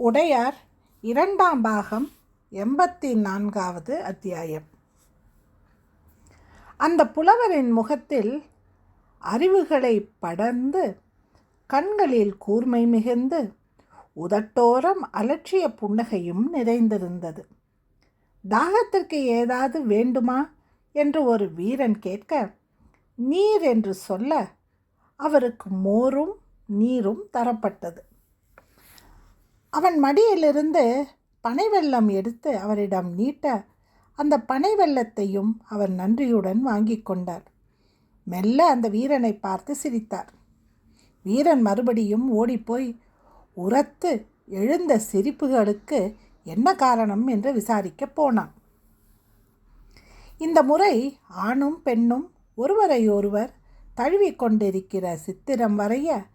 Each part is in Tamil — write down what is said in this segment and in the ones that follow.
உடையார் இரண்டாம் பாகம் எண்பத்தி நான்காவது அத்தியாயம். அந்த புலவரின் முகத்தில் அறிவுகளை படர்ந்து கண்களில் கூர்மை மிகுந்து உதட்டோரம் அலட்சிய புன்னகையும் நிறைந்திருந்தது. தாகத்திற்கு ஏதாவது வேண்டுமா? என்று ஒரு வீரன் கேட்க நீர் என்று சொல்ல அவருக்கு மோரும் நீரும் தரப்பட்டது. அவன் மடியிலிருந்து பனைவெல்லம் எடுத்து அவரிடம் நீட்ட அந்த பனைவெல்லத்தையும் அவர் நன்றியுடன் வாங்கி கொண்டார். மெல்ல அந்த வீரனை பார்த்து சிரித்தார். வீரன் மறுபடியும் ஓடிப்போய் உரத்து எழுந்த சிரிப்புகளுக்கு என்ன காரணம் என்று விசாரிக்கப் போனான். இந்த முறை ஆணும் பெண்ணும் ஒருவரையொருவர் தழுவிக்கொண்டிருக்கிற சித்திரம் வரைய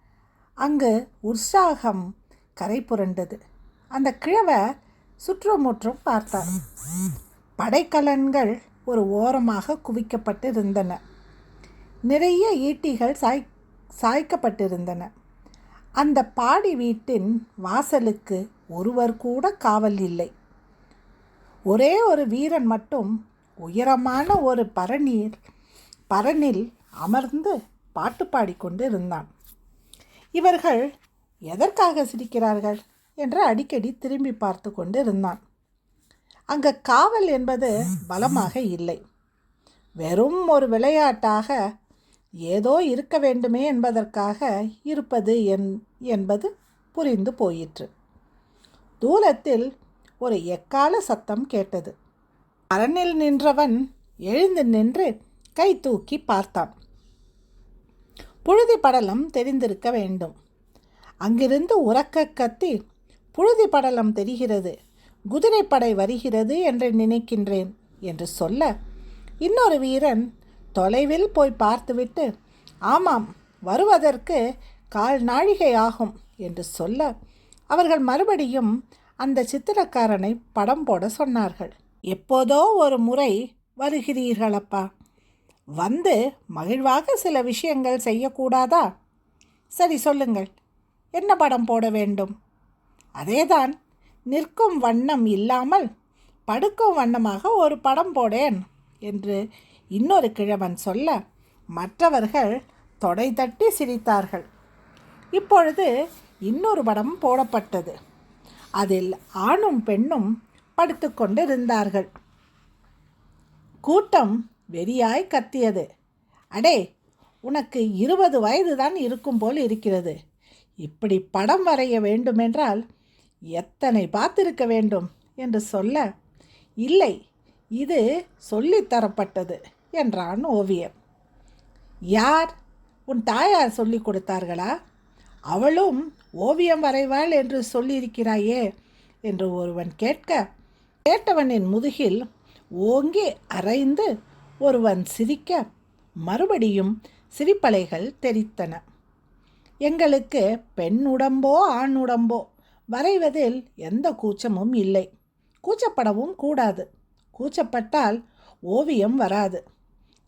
அங்கு உற்சாகம் கரை புரண்டது. அந்த கிழவை சுற்றுமுற்றும் பார்த்தார் படைக்கலன்கள் ஒரு ஓரமாக குவிக்கப்பட்டு இருந்தன நிறைய ஈட்டிகள் சாய் சாய்க்கப்பட்டிருந்தன. அந்த பாடி வீட்டின் வாசலுக்கு ஒருவர் கூட காவல் இல்லை. ஒரே ஒரு வீரன் மட்டும் உயரமான ஒரு பரணியில் பரனில் அமர்ந்து பாட்டு பாடிக்கொண்டு இருந்தான் இவர்கள் எதற்காக சிரிக்கிறார்கள்? என்று அடிக்கடி திரும்பி பார்த்து கொண்டு இருந்தான் அங்கே காவல் என்பது பலமாக இல்லை. வெறும் ஒரு விளையாட்டாக ஏதோ இருக்க வேண்டுமே என்பதற்காக இருப்பது என் என்பது புரிந்து போயிற்று. தூரத்தில் ஒரு எக்கால சத்தம் கேட்டது. அரணில் நின்றவன் எழுந்து நின்று கை தூக்கி பார்த்தான். புழுதி படலம் தெரிந்திருக்க வேண்டும். அங்கிருந்து உறக்க கத்தி புழுதி படலம் தெரிகிறது குதிரைப்படை வருகிறது என்று நினைக்கின்றேன் என்று சொல்ல இன்னொரு வீரன் தொலைவில் போய் பார்த்துவிட்டு ஆமாம் வருவதற்கு கால் நாழிகை ஆகும் என்று சொல்ல அவர்கள் மறுபடியும் அந்த சித்திரக்காரனை படம் போட சொன்னார்கள். எப்போதோ ஒரு முறை வருகிறீர்களப்பா. வந்து மகிழ்வாக சில விஷயங்கள் செய்யக்கூடாதா? சரி சொல்லுங்கள். என்ன படம் போட வேண்டும்? அதேதான் நிற்கும் வண்ணம் இல்லாமல் படுக்கும் வண்ணமாக ஒரு படம் போடேன் என்று இன்னொரு கிழவன் சொல்ல மற்றவர்கள் தொடை தட்டி சிரித்தார்கள். இப்பொழுது இன்னொரு படம் போடப்பட்டது. அதில் ஆணும் பெண்ணும் படுத்துக்கொண்டு இருந்தார்கள் கூட்டம் வெறியாய் கத்தியது. அடே உனக்கு இருபது வயது தான் இருக்கும் போல் இருக்கிறது. இப்படி படம் வரைய வேண்டுமென்றால் எத்தனை பார்த்திருக்க வேண்டும் என்று சொல்ல இல்லை இது சொல்லித்தரப்பட்டது என்றான் ஓவியர். யார் உன் தாயார் சொல்லி கொடுத்தார்களா? அவளும் ஓவியம் வரைவாள் என்று சொல்லியிருக்கிறாயே என்று ஒருவன் கேட்க கேட்டவனின் முதுகில் ஓங்கி அரைந்து ஒருவன் சிரிக்க மறுபடியும் சிரிப்பலைகள் தெரித்தன. எங்களுக்கு பெண் உடம்போ ஆண் உடம்போ வரைவதில் எந்த கூச்சமும் இல்லை. கூச்சப்படவும் கூடாது. கூச்சப்பட்டால் ஓவியம் வராது.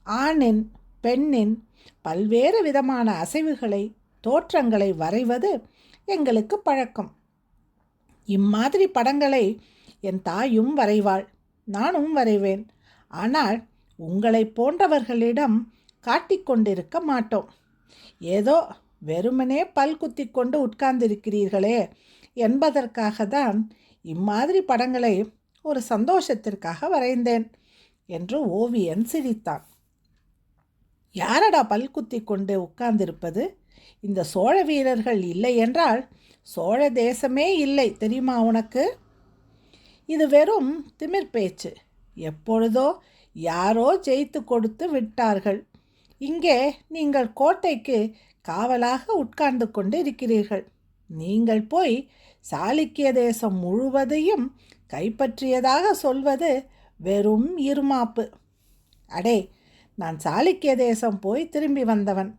ஆணின் பெண்ணின் பல்வேறு விதமான அசைவுகளை தோற்றங்களை வரைவது எங்களுக்கு பழக்கம். இம்மாதிரி படங்களை என் தாயும் வரைவாள் நானும் வரைவேன். ஆனால் உங்களை போன்றவர்களிடம் காட்டிக்கொண்டிருக்க மாட்டோம். ஏதோ வெறுமனே பல் குத்தி கொண்டு உட்கார்ந்திருக்கிறீர்களே என்பதற்காக தான் இம்மாதிரி படங்களை ஒரு சந்தோஷத்திற்காக வரைந்தேன் என்று ஓவியன் சிரித்தான். யாரடா பல் குத்தி கொண்டு உட்கார்ந்திருப்பது? இந்த சோழ வீரர்கள் இல்லை என்றால் சோழ தேசமே இல்லை தெரியுமா உனக்கு? இது வெறும் திமிர் பேச்சு. எப்பொழுதோ யாரோ ஜெயித்து கொடுத்து விட்டார்கள். இங்கே நீங்கள் கோட்டைக்கு காவலாக உட்கார்ந்து கொண்டு இருக்கிறீர்கள் நீங்கள் போய் சாளுக்கிய தேசம் முழுவதையும் கைப்பற்றியதாக சொல்வது வெறும் இருமாப்பு. அடே நான் சாளுக்கிய தேசம் போய் திரும்பி வந்தவன்.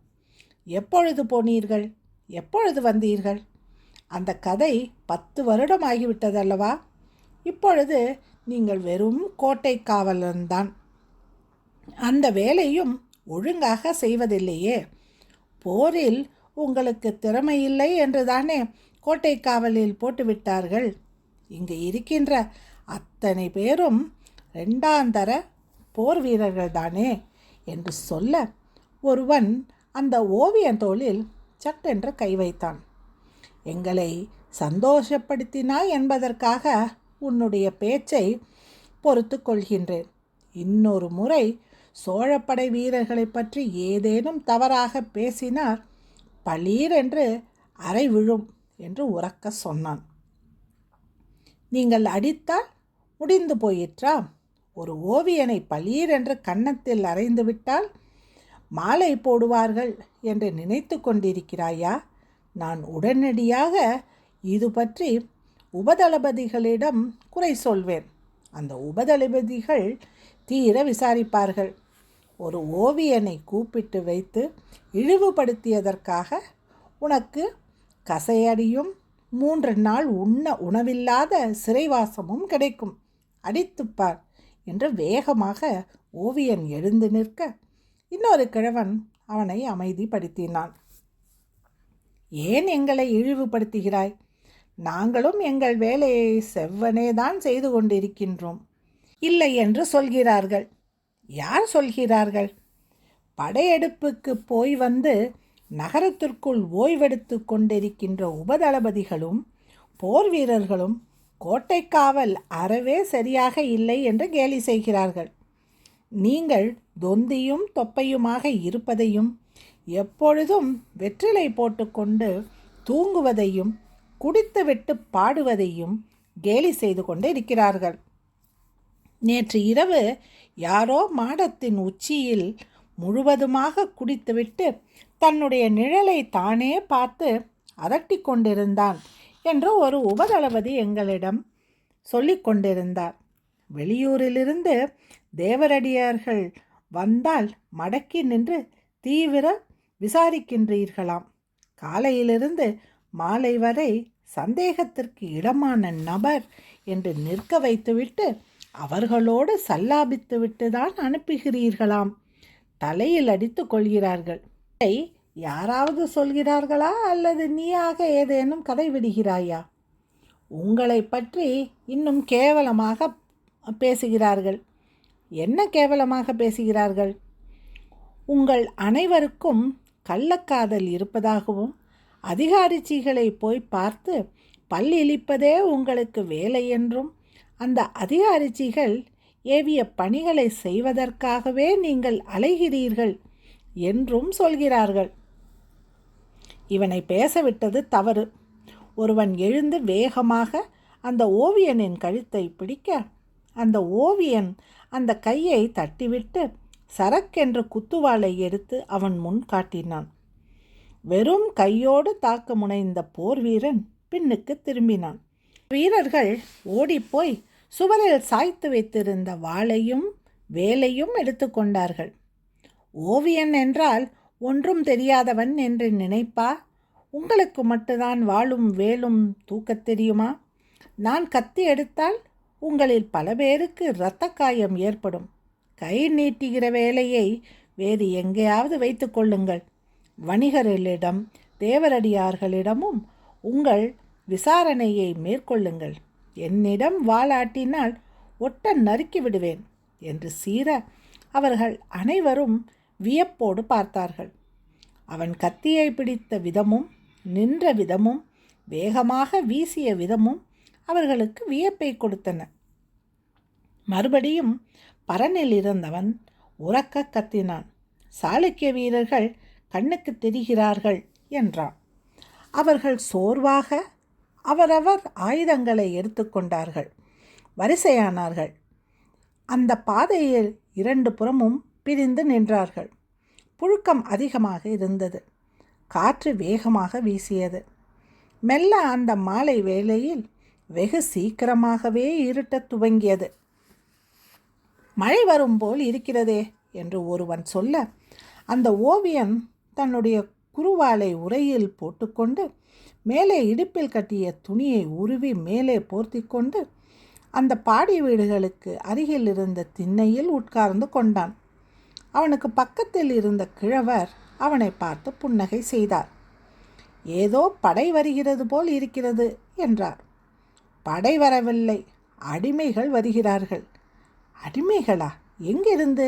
எப்பொழுது போனீர்கள்? எப்பொழுது வந்தீர்கள்? அந்த கதை பத்து வருடம் ஆகிவிட்டதல்லவா? இப்பொழுது நீங்கள் வெறும் கோட்டை காவலன்தான் அந்த வேலையும் ஒழுங்காக செய்வதில்லையே. போரில் உங்களுக்கு திறமை இல்லை என்றுதானே கோட்டை காவலில் போட்டுவிட்டார்கள். இங்கு இருக்கின்ற அத்தனை பேரும் ரெண்டாந்தர போர் வீரர்கள் தானே என்று சொல்ல ஒருவன் அந்த ஓவியன் தோளில் சட்டென்று கை வைத்தான். எங்களை சந்தோஷப்படுத்தினாய் என்பதற்காக உன்னுடைய பேச்சை பொறுத்து கொள்கின்றேன். இன்னொரு முறை சோழப்படை வீரர்களை பற்றி ஏதேனும் தவறாக பேசினார் பளீர் என்று அறை விழும் என்று உறக்க சொன்னான். நீங்கள் அடித்தால் முடிந்து போயிற்றா? ஒரு ஓவியனை பளீர் என்று கன்னத்தில் அறைந்து விட்டால் மாலை போடுவார்கள் என்று நினைத்து கொண்டிருக்கிறாயா? நான் உடனடியாக இது பற்றி உபதளபதிகளிடம் குறை சொல்வேன். அந்த உபதளபதிகள் தீர விசாரிப்பார்கள். ஒரு ஓவியனை கூப்பிட்டு வைத்து இழிவுபடுத்தியதற்காக உனக்கு கசையடியும் மூன்று நாள் உண்ண உணவில்லாத சிறைவாசமும் கிடைக்கும். அடித்துப்பார் என்று வேகமாக ஓவியன் எழுந்து நிற்க இன்னொரு கிழவன் அவனை அமைதிப்படுத்தினான். ஏன் எங்களை இழிவுபடுத்துகிறாய்? நாங்களும் எங்கள் வேலையை செவ்வனே தான் செய்து கொண்டிருக்கின்றோம். இல்லை என்று சொல்கிறார்கள். யார் சொல்கிறார்கள்? படையெடுப்புக்கு போய் வந்து நகரத்திற்குள் ஓய்வெடுத்து கொண்டிருக்கின்ற உபதளபதிகளும் போர் வீரர்களும் கோட்டை காவல் அறவே சரியாக இல்லை என்று கேலி செய்கிறார்கள். நீங்கள் தொந்தியும் தொப்பையுமாக இருப்பதையும் எப்பொழுதும் வெற்றிலை போட்டுக்கொண்டு தூங்குவதையும் குடித்துவிட்டு பாடுவதையும் கேலி செய்து கொண்டு இருக்கிறார்கள். நேற்று இரவு யாரோ மாடத்தின் உச்சியில் முழுவதுமாக குடித்துவிட்டு தன்னுடைய நிழலை தானே பார்த்து அதட்டி கொண்டிருந்தான் என்று ஒரு உபதளபதி எங்களிடம் சொல்லிக் கொண்டிருந்தார். வெளியூரிலிருந்து தேவரடியார்கள் வந்தால் மடக்கி நின்று தீவிர விசாரிக்கின்றீர்களாம். காலையிலிருந்து மாலை வரை சந்தேகத்திற்கு இடமான நபர் என்று நிற்க வைத்துவிட்டு அவர்களோடு சல்லாபித்துவிட்டு தான் அனுப்புகிறீர்களாம். தலையில் அடித்து கொள்கிறார்கள். யாராவது சொல்கிறார்களா? அல்லது நீயாக ஏதேனும் கதை விடுகிறாயா? உங்களை பற்றி இன்னும் கேவலமாக பேசுகிறார்கள். என்ன கேவலமாக பேசுகிறார்கள்? உங்கள் அனைவருக்கும் கள்ளக்காதல் இருப்பதாகவும் அதிகாரிச்சிகளை போய் பார்த்து பல்லிழிப்பதே உங்களுக்கு வேலை என்றும் அந்த அதிகாரிச்சிகள் ஏவிய பணிகளை செய்வதற்காகவே நீங்கள் அலைகிறீர்கள் என்றும் சொல்கிறார்கள். இவனை பேசவிட்டது தவறு. ஒருவன் எழுந்து வேகமாக அந்த ஓவியனின் கழுத்தை பிடிக்க அந்த ஓவியன் அந்த கையை தட்டிவிட்டு சரக்கென்ற குத்துவாளை எடுத்து அவன் முன் காட்டினான். வெறும் கையோடு தாக்க முனைந்த போர் வீரன் பின்னுக்கு திரும்பினான். வீரர்கள் ஓடிப்போய் சுவரில் சாய்த்து வைத்திருந்த வாளையும் வேலையும் எடுத்துக்கொண்டார்கள் ஓவியன் என்றால் ஒன்றும் தெரியாதவன் என்று நினைப்பா? உங்களுக்கு மட்டும்தான் வாழும் வேலும் தூக்கத் தெரியுமா? நான் கத்தி எடுத்தால் உங்களில் பல பேருக்கு இரத்த காயம் ஏற்படும். கை நீட்டுகிற வேலையை வேறு எங்கேயாவது வைத்து கொள்ளுங்கள். வணிகர்களிடம் தேவரடியார்களிடமும் உங்கள் விசாரணையை மேற்கொள்ளுங்கள். என்னிடம் வாளாட்டினால் ஒட்ட நறுக்கி விடுவேன் என்று சீர அவர்கள் அனைவரும் வியப்போடு பார்த்தார்கள். அவன் கத்தியை பிடித்த விதமும் நின்ற விதமும் வேகமாக வீசிய விதமும் அவர்களுக்கு வியப்பை கொடுத்தன. மறுபடியும் பரனில் இருந்தவன் உறக்க கத்தினான். சாளுக்கிய வீரர்கள் கண்ணுக்கு தெரிகிறார்கள் என்றான். அவர்கள் சோர்வாக அவரவர் ஆயுதங்களை எடுத்துக்கொண்டார்கள். வரிசையானார்கள். அந்த பாதையில் இரண்டு புறமும் பிரிந்து நின்றார்கள். புழுக்கம் அதிகமாக இருந்தது. காற்று வேகமாக வீசியது. மெல்ல அந்த மாலை வேளையில் வெகு சீக்கிரமாகவே இருட்டத் துவங்கியது. மழை வரும் போல் இருக்கிறதே என்று ஒருவன் சொல்ல அந்த ஓவியன் தன்னுடைய குருவாலை உரையில் போட்டுக்கொண்டு மேலே இடுப்பில் கட்டிய துணியை உருவி மேலே போர்த்தி கொண்டு அந்த பாடி வீடுகளுக்கு அருகில் இருந்த திண்ணையில் உட்கார்ந்து கொண்டான். அவனுக்கு பக்கத்தில் இருந்த கிழவர் அவனை பார்த்து புன்னகை செய்தார். ஏதோ படை வருகிறது போல் இருக்கிறது என்றார். படை வரவில்லை அடிமைகள் வருகிறார்கள். அடிமைகளா எங்கிருந்து?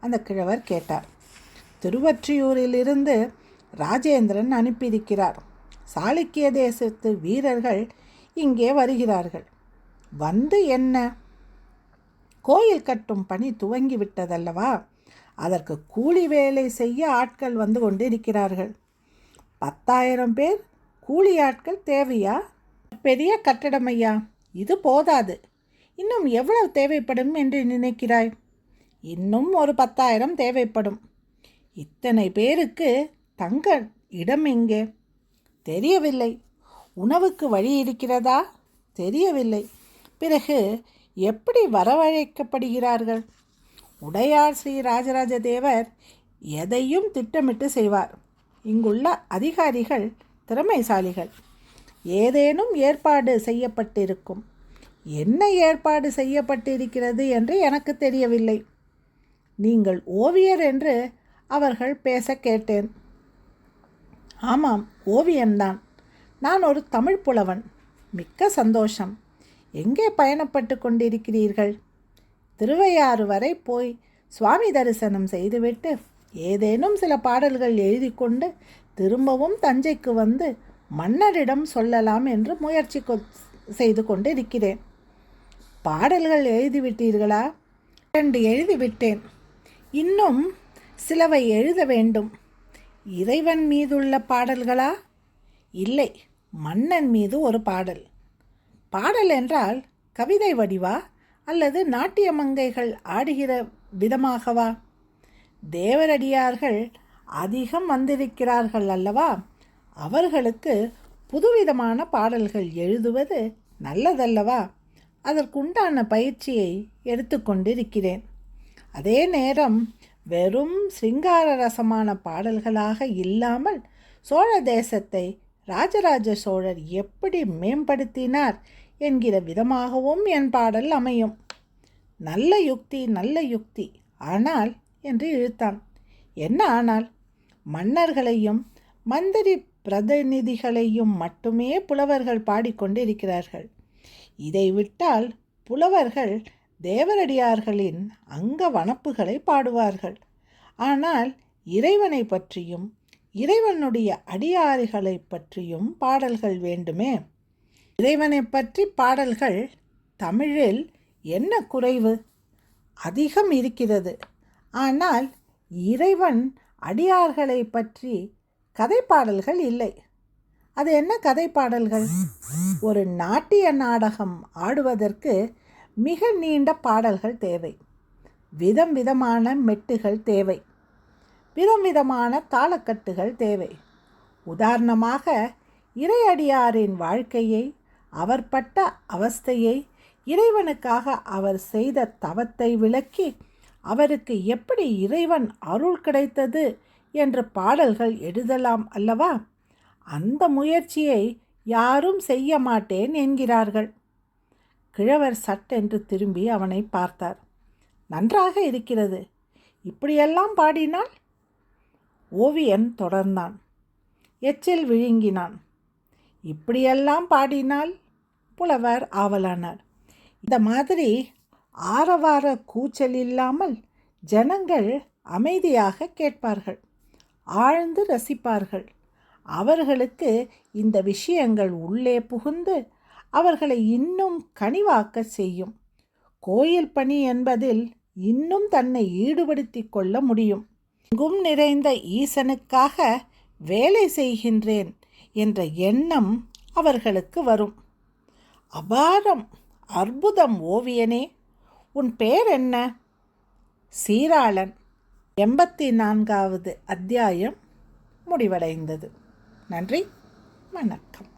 அந்த கிழவர் கேட்டார். திருவற்றியூரிலிருந்து ராஜேந்திரன் அனுப்பியிருக்கிறார். சாளுக்கிய தேசத்து வீரர்கள் இங்கே வருகிறார்கள். வந்து என்ன? கோயில் கட்டும் பணி துவங்கிவிட்டதல்லவா? அதற்கு கூலி வேலை செய்ய ஆட்கள் வந்து கொண்டிருக்கிறார்கள். பத்தாயிரம் பேர் கூலி ஆட்கள் தேவையா? பெரிய கட்டடம் ஐயா இது போதாது. இன்னும் எவ்வளவு தேவைப்படும் என்று நினைக்கிறாய்? இன்னும் ஒரு பத்தாயிரம் தேவைப்படும். இத்தனை பேருக்கு தங்க இடம் எங்கே? தெரியவில்லை. உணவுக்கு வழி இருக்கிறதா? தெரியவில்லை. பிறகு எப்படி வரவழைக்கப்படுகிறார்கள்? உடையார் ஸ்ரீ ராஜராஜ தேவர் எதையும் திட்டமிட்டு செய்வார். இங்குள்ள அதிகாரிகள் திறமைசாலிகள். ஏதேனும் ஏற்பாடு செய்யப்பட்டிருக்கும். என்ன ஏற்பாடு செய்யப்பட்டிருக்கிறது என்று எனக்கு தெரியவில்லை. நீங்கள் ஓவியர் என்று அவர்கள் பேச கேட்டேன். ஆமாம் ஓவியம்தான் நான் ஒரு தமிழ் புலவன். மிக்க சந்தோஷம். எங்கே பயணப்பட்டு கொண்டிருக்கிறீர்கள்? திருவையாறு வரை போய் சுவாமி தரிசனம் செய்துவிட்டு ஏதேனும் சில பாடல்கள் எழுதி கொண்டு திரும்பவும் தஞ்சைக்கு வந்து மன்னரிடம் சொல்லலாம் என்று முயற்சி செய்து கொண்டு இருக்கிறேன் பாடல்கள் எழுதிவிட்டீர்களா? இரண்டு எழுதிவிட்டேன். இன்னும் சிலவை எழுத வேண்டும். இறைவன் மீதுள்ள பாடல்களா? இல்லை மன்னன் மீது ஒரு பாடல். பாடல் என்றால் கவிதை வடிவா அல்லது நாட்டிய மங்கைகள் ஆடுகிற விதமாகவா? தேவரடியார்கள் அதிகம் வந்திருக்கிறார்கள் அல்லவா? அவர்களுக்கு புதுவிதமான பாடல்கள் எழுதுவது நல்லதல்லவா? அதற்குண்டான பயிற்சியை எடுத்துக்கொண்டிருக்கிறேன். அதே நேரம் வெறும் சிங்கார ரசமான பாடல்களாக இல்லாமல் சோழ தேசத்தை ராஜராஜ சோழர் எப்படி மேம்படுத்தினார் என்கிற விதமாகவும் என் பாடல் அமையும். நல்ல யுக்தி நல்ல யுக்தி. ஆனால் என்று இழுத்தான். என்ன ஆனால்? மன்னர்களையும் மந்திரி பிரதிநிதிகளையும் மட்டுமே புலவர்கள் பாடிக்கொண்டிருக்கிறார்கள். இதை விட்டால் புலவர்கள் தேவரடியார்களின் அங்க வனப்புகளை பாடுவார்கள். ஆனால் இறைவனை பற்றியும் இறைவனுடைய அடியாறுகளை பற்றியும் பாடல்கள் வேண்டுமே. இறைவனை பற்றி பாடல்கள் தமிழில் என்ன குறைவு? அதிகம் இருக்கிறது. ஆனால் இறைவன் அடியார்களை பற்றி கதை பாடல்கள் இல்லை. அது என்ன கதை பாடல்கள் ஒரு நாட்டிய நாடகம் ஆடுவதற்கு மிக நீண்ட பாடல்கள் தேவை. விதம் விதமான மெட்டுகள் தேவை. விதம் விதமான தாளக்கட்டுகள் தேவை. உதாரணமாக இறையடியாரின் வாழ்க்கையை அவர் பட்ட அவஸ்தையை இறைவனுக்காக அவர் செய்த தவத்தை விளக்கி அவருக்கு எப்படி இறைவன் அருள் கிடைத்தது என்ற பாடல்கள் எழுதலாம் அல்லவா? அந்த முயற்சியை யாரும் செய்ய மாட்டேன் என்கிறார்கள். கிழவர் சட்டென்று திரும்பி அவனை பார்த்தார். நன்றாக இருக்கிறது. இப்படியெல்லாம் பாடினால்? ஓவியன் தொடர்ந்தான். எச்சில் விழுங்கினான். இப்படியெல்லாம் பாடினால்? புலவர் ஆவலானார். இந்த மாதிரி ஆரவார கூச்சல் இல்லாமல் ஜனங்கள் அமைதியாக கேட்பார்கள். ஆழ்ந்து ரசிப்பார்கள். அவர்களுக்கு இந்த விஷயங்கள் உள்ளே புகுந்து அவர்களை இன்னும் கனிவாக்க செய்யும். கோயில் பணி என்பதில் இன்னும் தன்னை ஈடுபடுத்தி கொள்ள முடியும். எங்கும் நிறைந்த ஈசனுக்காக வேலை செய்கின்றேன் என்ற எண்ணம் அவர்களுக்கு வரும். அபாரம் அற்புதம் ஓவியனே! உன் பேர் என்ன? சீராளன். எண்பத்தி நான்காவது அத்தியாயம் முடிவடைந்தது. நன்றி வணக்கம்.